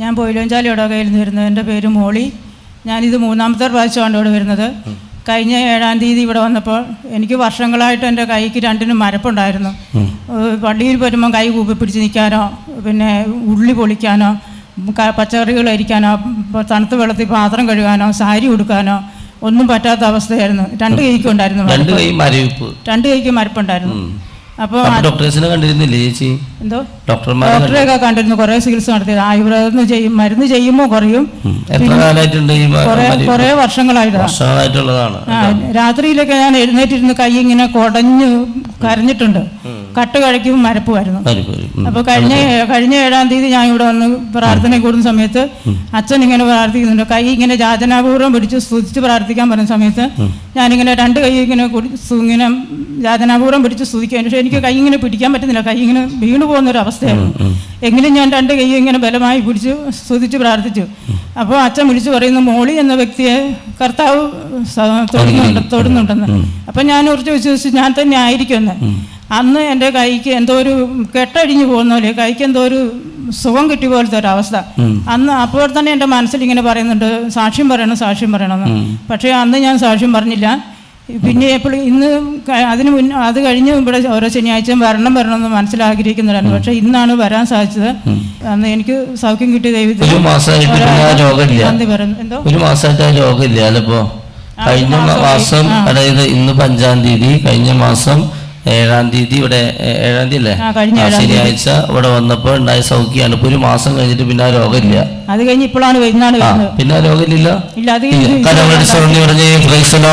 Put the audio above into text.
ഞാൻ പൊയിലോഞ്ചാലി ഇടവകയിൽ നിന്ന് വരുന്നത് എന്റെ പേര് മോളി. ഞാനിത് മൂന്നാമത്തെ പ്രാവശ്യമാണ് ഇവിടെ വരുന്നത്. കഴിഞ്ഞ ഏഴാം തീയതി ഇവിടെ വന്നപ്പോൾ എനിക്ക് വർഷങ്ങളായിട്ട് എന്റെ കൈക്ക് രണ്ടിനും മരപ്പുണ്ടായിരുന്നു. പള്ളിയിൽ വരുമ്പം കൈ കൂപ്പി പിടിച്ച് നിൽക്കാനോ പിന്നെ ഉള്ളി പൊളിക്കാനോ പച്ചക്കറികൾ അരിക്കാനോ തണുത്ത വെള്ളത്തിൽ പാത്രം കഴുകാനോ സാരി ഉടുക്കാനോ ഒന്നും പറ്റാത്ത അവസ്ഥയായിരുന്നു. രണ്ട് കൈക്കും ഉണ്ടായിരുന്നു രണ്ട്. കൈ മരവിപ്പ്. രണ്ട് കൈക്ക് മരപ്പുണ്ടായിരുന്നു. അപ്പോൾ അപ്പൊ ഡോക്ടേഴ്സിനെ കണ്ടിരുന്നില്ലേ ചേച്ചി? എന്തോ? ഡോക്ടർമാരെ ഡോക്ടറെയൊക്കെ കണ്ടിരുന്നു. കുറേ ചികിത്സ നടത്തിയത്. ആയുർവേദം ചെയ്യും മരുന്ന് ചെയ്യുമ്പോൾ കുറയും? കുറേ വർഷങ്ങളായിട്ടുള്ളതാണ്. രാത്രിയിലൊക്കെ ഞാൻ എഴുന്നേറ്റിരുന്ന് കൈ ഇങ്ങനെ കുടഞ്ഞ് കരഞ്ഞിട്ടുണ്ട്. കട്ട് കഴിക്കും മരപ്പുമായിരുന്നു അപ്പൊ കഴിഞ്ഞ കഴിഞ്ഞ ഏഴാം തീയതി ഞാൻ ഇവിടെ വന്ന് പ്രാർത്ഥന കൂടുന്ന സമയത്ത് അച്ഛൻ ഇങ്ങനെ പ്രാർത്ഥിക്കുന്നുണ്ട്. കൈ ഇങ്ങനെ ജാതനാപൂർവം പിടിച്ച് സ്തുതിച്ച് പ്രാർത്ഥിക്കാൻ പറഞ്ഞ സമയത്ത് ഞാനിങ്ങനെ രണ്ട് കൈ ഇങ്ങനെ ഇങ്ങനെ ജാതനാപൂർവം പിടിച്ച് സ്തുതിക്കാൻ പക്ഷേ എനിക്ക് കൈ ഇങ്ങനെ പിടിക്കാൻ പറ്റുന്നില്ല. കൈ ഇങ്ങനെ വീണു പോകുന്ന ഒരു അവസ്ഥയായിരുന്നു എങ്കിലും ഞാൻ രണ്ട് കൈ ഇങ്ങനെ ബലമായി പിടിച്ച് സ്തുതിച്ച് പ്രാർത്ഥിച്ചു. അപ്പോൾ അച്ഛൻ വിളിച്ചു പറയുന്നു മോളി എന്ന വ്യക്തിയെ കർത്താവ് തൊടുന്നുണ്ട് തൊടുന്നുണ്ടെന്ന്. അപ്പം ഞാൻ ഉറച്ചു വിശ്വസിച്ച് ഞാൻ തന്നെ ആയിരിക്കുമെന്ന് അന്ന് എന്റെ കൈക്ക് എന്തോ ഒരു കെട്ടഴിഞ്ഞു പോകുന്ന പോലെ കൈക്ക് എന്തോ ഒരു സുഖം കിട്ടിയ പോലത്തെ ഒരു അവസ്ഥ. അന്ന് അപ്പോൾ തന്നെ എന്റെ മനസ്സിൽ ഇങ്ങനെ പറയുന്നുണ്ട് സാക്ഷ്യം പറയണം സാക്ഷ്യം പറയണമെന്ന്. പക്ഷേ അന്ന് ഞാൻ സാക്ഷ്യം പറഞ്ഞില്ല. പിന്നെ എപ്പോഴും ഇന്ന് അതിന് മുന്നേ അത് കഴിഞ്ഞ് ഇവിടെ ഓരോ ശനിയാഴ്ചയും വരണം വരണമെന്ന് മനസ്സിലാഗ്രഹിക്കുന്നവരാണ്. പക്ഷെ ഇന്നാണ് വരാൻ സാധിച്ചത്. അന്ന് എനിക്ക് സൗഖ്യം കിട്ടിയ ദൈവത്തിൽ ഒരു മാസമായിട്ട് രോഗമില്ല. കഴിഞ്ഞ മാസം അതായത് ഇന്ന് പഞ്ചാം അഞ്ചാം തീയതി കഴിഞ്ഞ മാസം ഏഴാം തീയതി ഇവിടെ ഏഴാം തീയതി അല്ലേ? ശനിയാഴ്ച ഇവിടെ വന്നപ്പോൾ ഉണ്ടായ സൗഖ്യമാണ് ഇപ്പൊ ഒരു മാസം കഴിഞ്ഞിട്ട് പിന്നെ ആ രോഗമില്ല. അത് കഴിഞ്ഞ് ഇപ്പോഴാണ് പിന്നെ ആ രോഗമില്ല പറഞ്ഞ് പ്രൈസലോ